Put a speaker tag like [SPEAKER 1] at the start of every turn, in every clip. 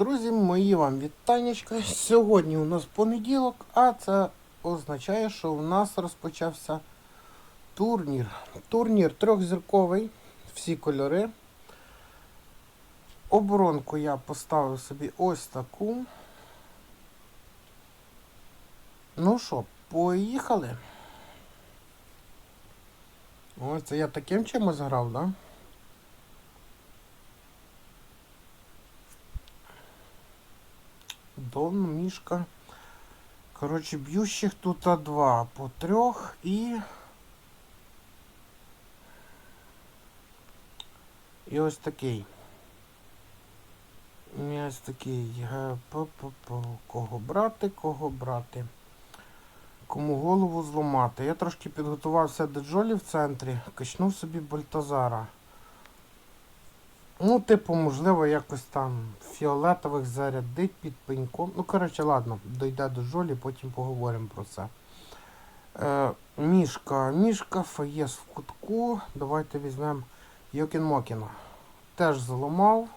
[SPEAKER 1] Друзі, мої вам вітанечка. Сьогодні у нас понеділок, а це означає, що у нас розпочався турнір. Турнір трьохзірковий, всі кольори. Оборонку я поставив собі ось таку. Ну що, поїхали. Ось це я таким чимось грав, да? Дон, мішка. Коротше, б'ющих тут два по трьох і. І ось такий. І ось такий. е. Кого брати, кого брати. Кому голову зламати. Я трошки підготувався до Джолі в центрі, качнув собі Бальтазара. Ну, типу, можливо, якось там фіолетових зарядить під пеньком. Ну, коротше, ладно, дойде до Джолі, потім поговоримо про це. Е, мішка. Мішка, Фаєс в кутку. Давайте візьмемо Йокін Мокіна. Теж зламав.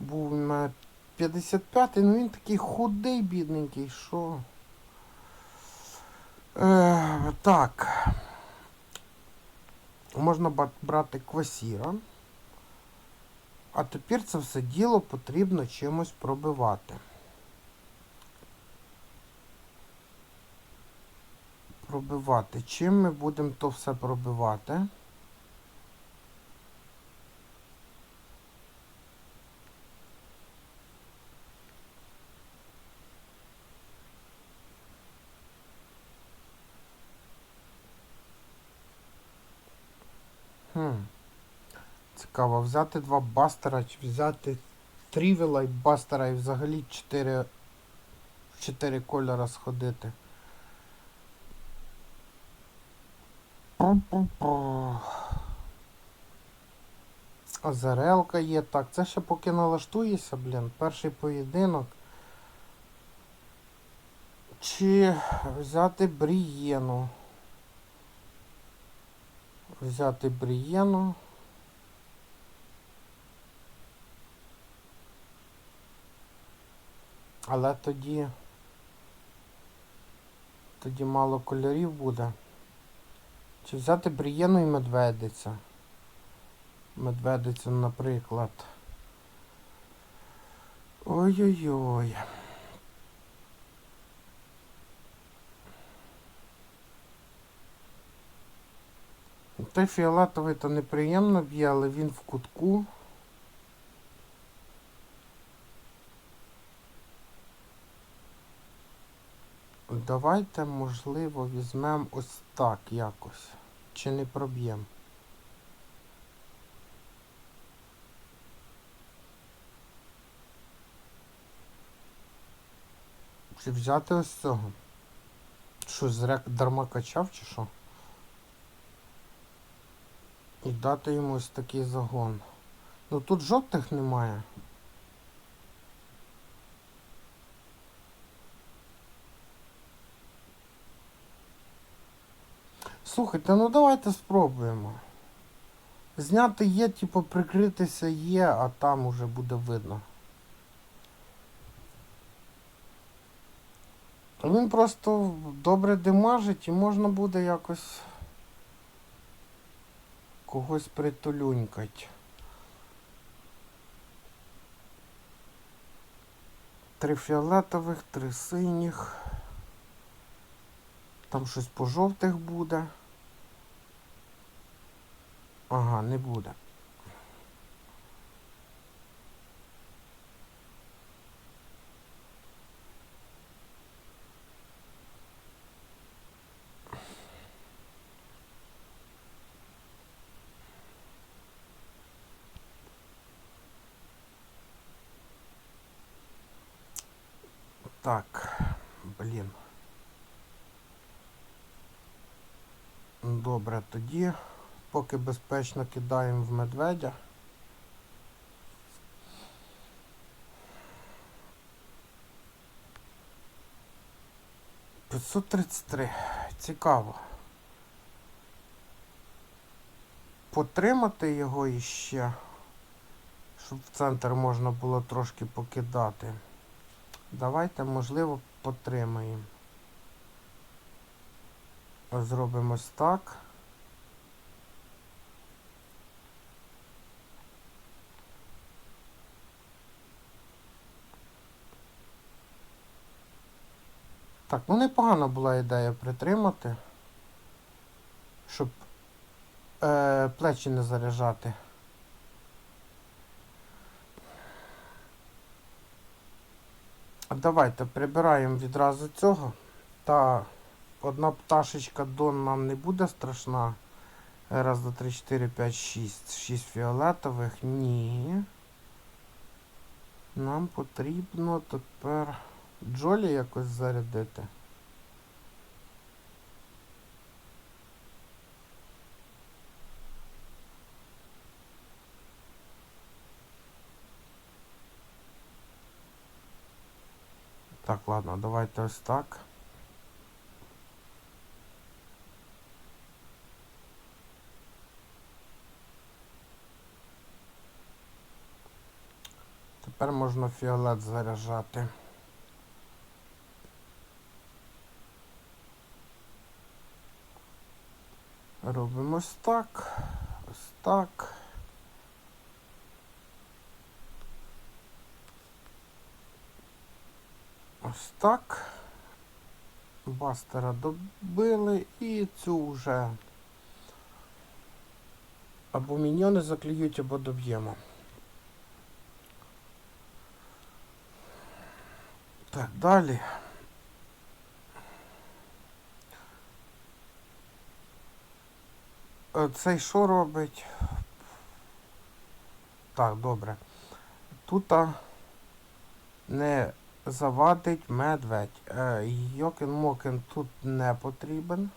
[SPEAKER 1] Був у мене 55-й, ну він такий худий, бідненький, що. Е, так. Можна брати квасіра. А тепер це все діло потрібно чимось пробивати. Пробивати. Чим ми будемо то все пробивати? Цікаво, взяти два бастера чи взяти трівела і бастера і взагалі чотири, чотири кольора сходити. Озерелка є. Так, це ще поки налаштуєшся, блін. Перший поєдинок. Чи взяти Брієну? Взяти Брієну. Але тоді. Тоді мало кольорів буде. Чи взяти Брієну і медведиця? Медведицю, наприклад. Ой-ой-ой. Той фіолетовий то неприємно б'є, але він в кутку. Давайте, можливо, візьмемо ось так якось. Чи не проб'ємо? Чи взяти ось цього? Що, зря дарма качав чи що? І дати йому ось такий загон. Ну тут жовтих немає. Слухайте, ну давайте спробуємо. Зняти є, типу, прикритися є, а там уже буде видно. Він просто добре димажить і можна буде якось когось притулюнькать. Три фіолетових, три синіх. Там щось по жовтих буде. Ага, не буде. Так, блін. Добре, тоді, поки безпечно кидаємо в медведя. П'ятсот тридцять три. Цікаво. Потримати його іще. щоб в центр можна було трошки покидати. Давайте, можливо, потримаємо. Зробимось так. Так, ну непогана була ідея притримати, щоб е, плечі не заряджати. Давайте прибираємо відразу цього. Та одна пташечка Дон нам не буде страшна. Раз, два, три, чотири, п'ять, шість. Шість фіолетових. Ні. Нам потрібно тепер Джолі якось зарядити. Так, ладно, давайте ось так. Тепер можна фіолет заряджати. Робимо ось так. Ось так. Ось так. Бастера добили і цю вже або міньйони заклюють, або доб'ємо. Так, далі. Цей що робить? Так, добре. Тут не завадить медведь. Е, Йокін-мокін тут не потрібен.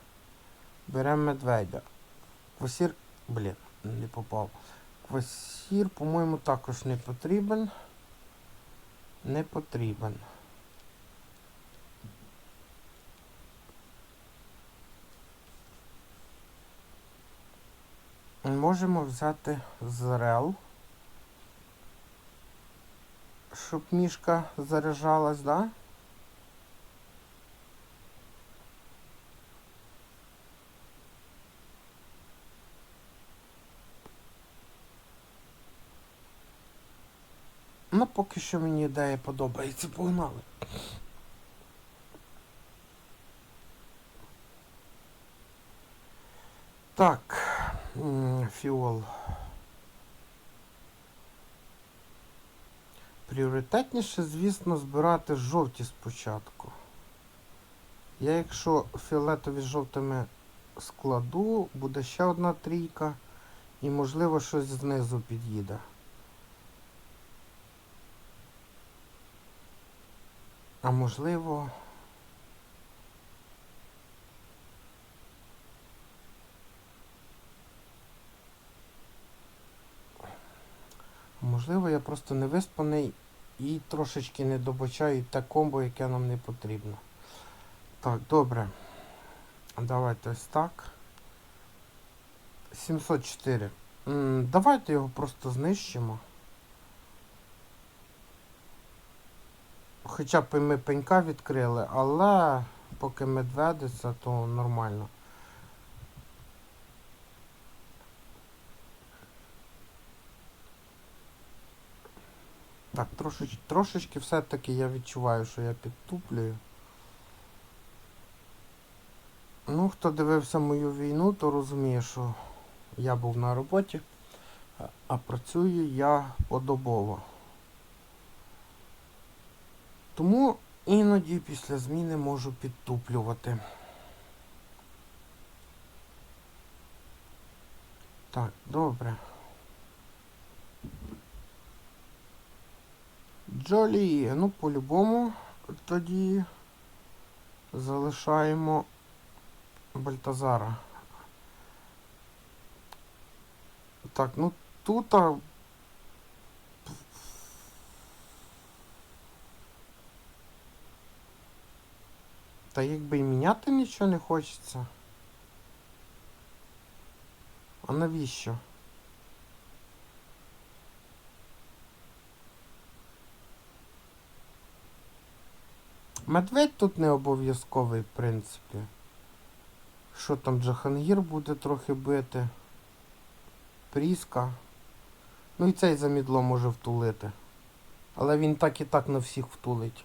[SPEAKER 1] Беремо медведя. Квасір. Блін, не попав. Квасір, по-моєму, також не потрібен. Не потрібен. Можемо взяти зрел, щоб мішка заряджалась, да? Ну, поки що мені ідея подобається, погнали. Так, фіол. Пріоритетніше, звісно, збирати жовті спочатку. Я якщо фіолетові з жовтими складу, буде ще одна трійка і можливо щось знизу під'їде. А можливо. Можливо, я просто не виспаний і трошечки не добачаю те комбо, яке нам не потрібно. Так, добре. Давайте ось так. 704. М, Давайте його просто знищимо. Хоча б ми пенька відкрили, але поки медведиця, то нормально. Так, трошеч, трошечки все-таки я відчуваю, що я підтуплюю. Ну, хто дивився мою війну, то розуміє, що я був на роботі, а- працюю я подобово. Тому іноді після зміни можу підтуплювати. Так, добре. Джолі, ну по-любому тоді залишаємо Бальтазара. Так, ну тут. а, Та якби і міняти нічого не хочеться. А навіщо? Медведь тут не обов'язковий, в принципі. Що там, Джахангір буде трохи бити. Пріска. Ну і цей замідло може втулити. Але він так і так на всіх втулить.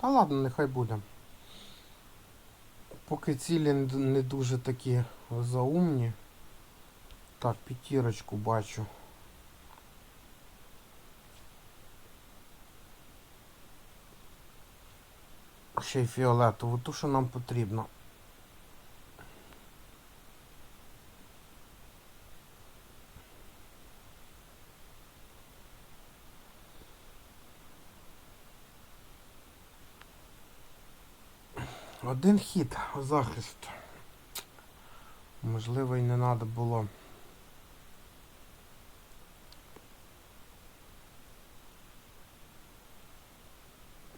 [SPEAKER 1] Та ладно, нехай буде. Поки цілі не дуже такі заумні. Так, п'ятірочку бачу. Ще й фіолетову, ту, що нам потрібно. Один хід захист. Можливо, і не треба було.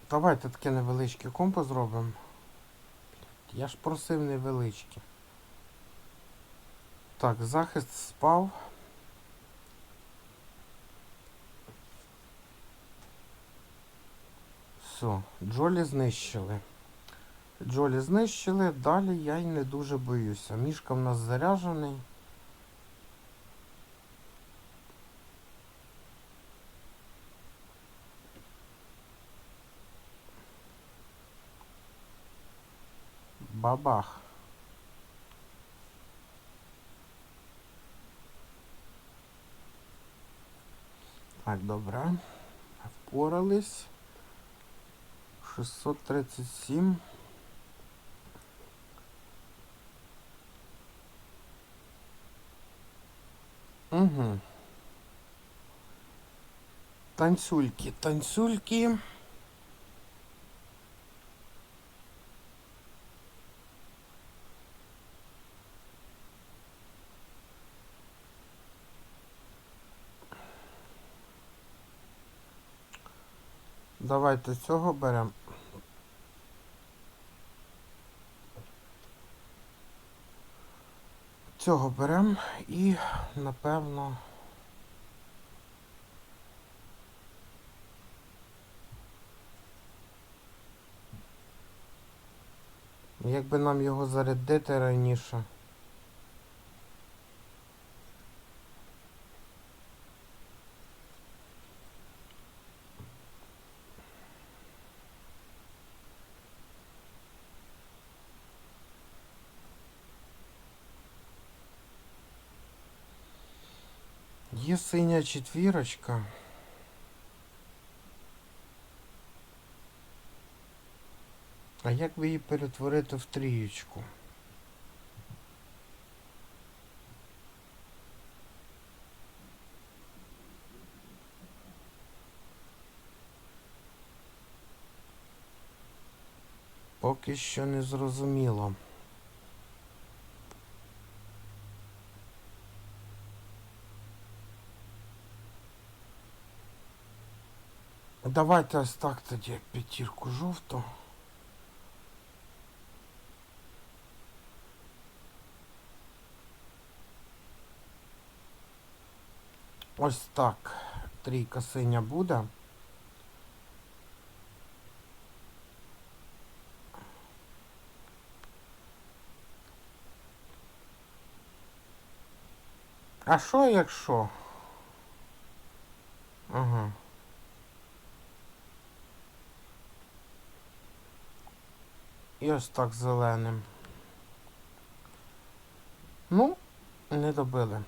[SPEAKER 1] Давайте таке невеличке компо зробимо. Я ж просив невеличке. Так, захист спав. Все, Джолі знищили. Джолі знищили, далі я й не дуже боюся. Мішка в нас заряджений. Бабах. Так, добре. Впорались. 637. Угу. Танцюльки, танцюльки. Давайте цього беремо. Цього беремо і, напевно. Якби нам його зарядити раніше. Є синя четвірочка. А як би її перетворити в трієчку? Поки що не зрозуміло. Давайте ось так тоді п'ятірку жовту. Ось так. Трійка синя буде. А що якщо? Ага. І ось так зеленим. Ну, не добили.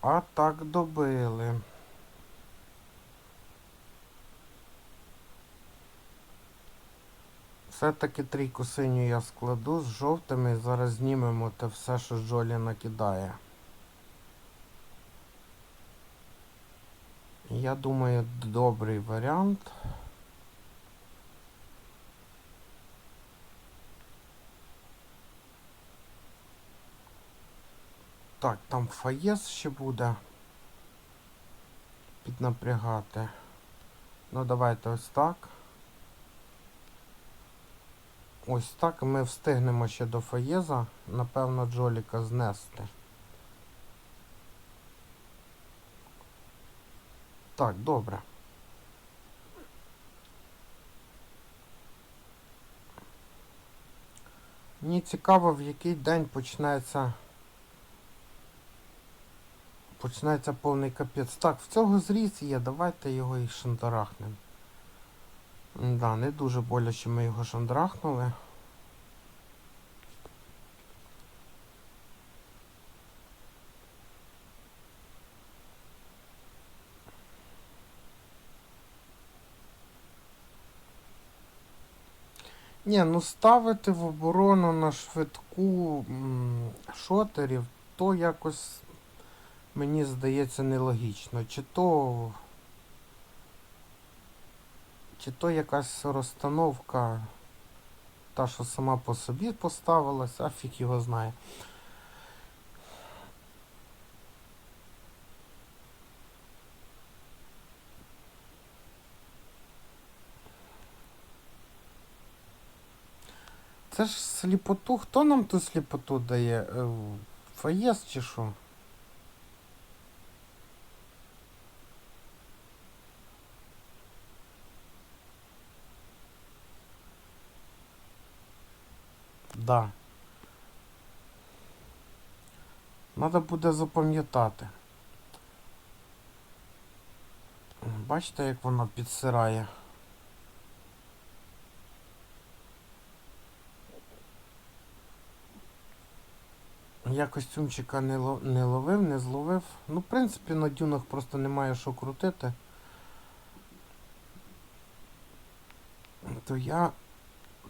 [SPEAKER 1] А так добили. Все-таки трійку синю я складу з жовтими. Зараз знімемо те все, що Джолі накидає. Я думаю, добрий варіант. Так, там фаєс ще буде. Піднапрягати. Ну, давайте ось так. Ось так ми встигнемо ще до Фаєза, напевно, Джоліка знести. Так, добре. Мені цікаво, в який день почнеться. Почнеться повний капець. Так, в цього зріз є, давайте його і шандарахнемо. Да, не дуже боляче ми його шандрахнули. Ні, ну ставити в оборону на швидку шотерів, то якось мені здається нелогічно. Чи то. Чи то якась розстановка, та, що сама по собі поставилась, а фік його знає. Це ж сліпоту. Хто нам ту сліпоту дає? Е, Фаєс чи що? Да. Надо буде запам'ятати. Бачите, як воно підсирає. Я костюмчика не, не ловив, не зловив. Ну, в принципі, на дюнах просто немає що крутити. То я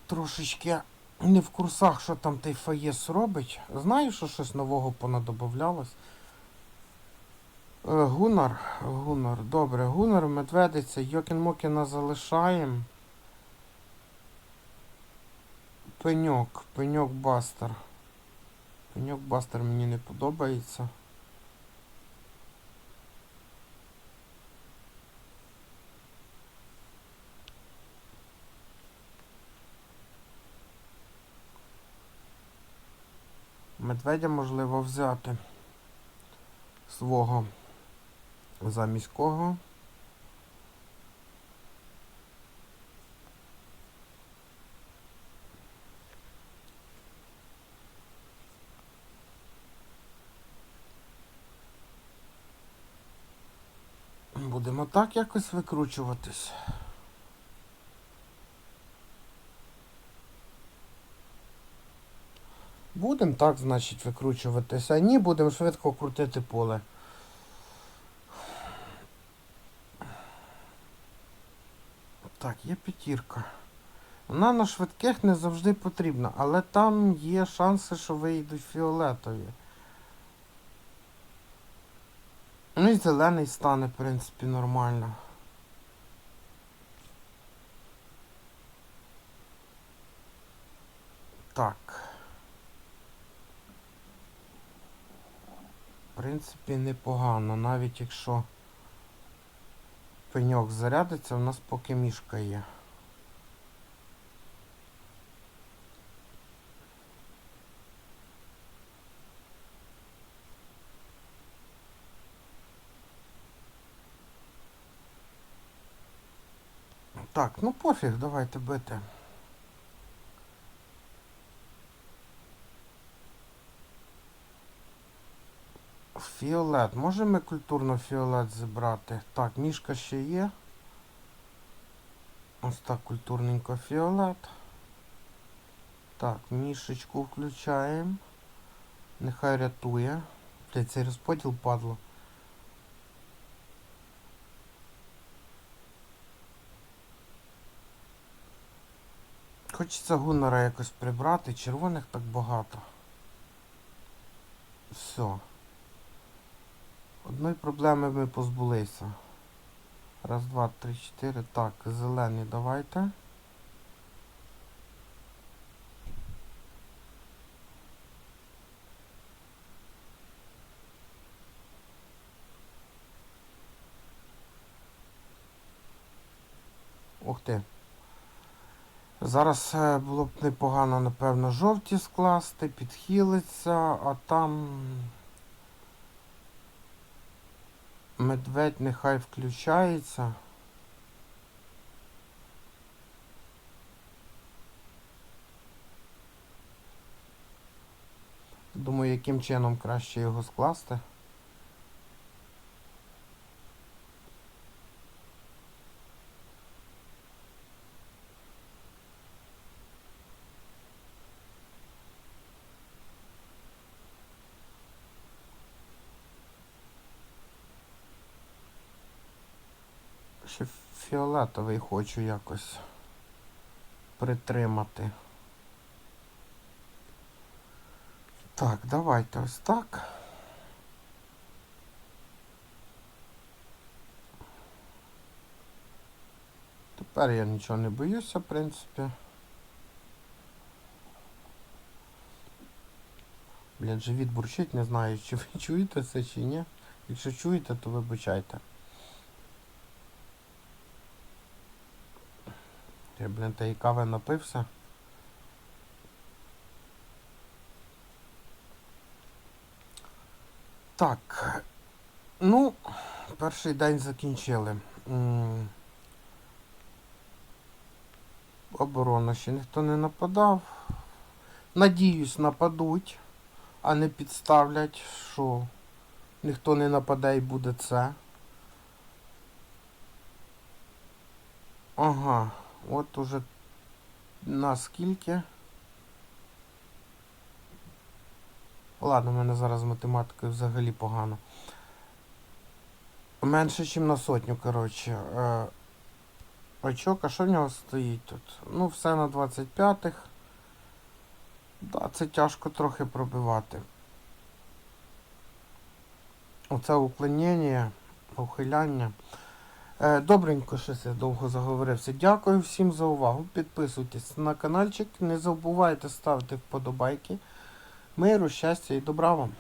[SPEAKER 1] трошечки не в курсах, що там той фаєс робить. Знаю, що щось нового понадобавлялось. Е, Гунар, Гунар, добре, Гунар, медведиця, Йокін Мокіна залишаємо. Пеньок, пеньок бастер. Пеньок бастер мені не подобається. Медведя можливо взяти свого замість кого. Так якось викручуватись. Будемо так, значить, викручуватися. А ні, будемо швидко крутити поле. Так, є п'ятірка. Вона на швидких не завжди потрібна, але там є шанси, що вийдуть фіолетові. І зелений стане, в принципі, нормально. Так. В принципі, непогано, навіть якщо пеньок зарядиться, у нас поки мішка є. Так, ну пофіг, давайте бити. Фіолет. Можемо культурно фіолет зібрати? Так, мішка ще є. Ось так культурненько фіолет. Так, мішечку включаємо. Нехай рятує. Блять, цей розподіл падло. Хочеться гунора якось прибрати, червоних так багато. Все. Одної проблеми ми позбулися. Раз, два, три, чотири. Так, зелені давайте. Ух ти. Зараз е, було б непогано, напевно, жовті скласти, підхилиться, а там медведь нехай включається. Думаю, яким чином краще його скласти. Ще фіолетовий хочу якось притримати. Так, давайте ось так. Тепер я нічого не боюся, в принципі. Блін, живіт бурчить, не знаю, чи ви чуєте це чи ні. Якщо чуєте, то вибачайте. Я, блін, та і кави напився. Так. Ну, перший день закінчили. Оборона ще ніхто не нападав. Надіюсь, нападуть, а не підставлять, що ніхто не нападе і буде це. Ага, от уже наскільки. Ладно, в мене зараз з математикою взагалі погано. Менше, ніж на сотню, коротше. Е, очок, а що в нього стоїть тут? Ну, все на 25-х. Да, це тяжко трохи пробивати. Оце уклонення, ухиляння. Е, добренько, що я довго заговорився. Дякую всім за увагу. Підписуйтесь на каналчик, не забувайте ставити вподобайки. Миру, щастя і добра вам!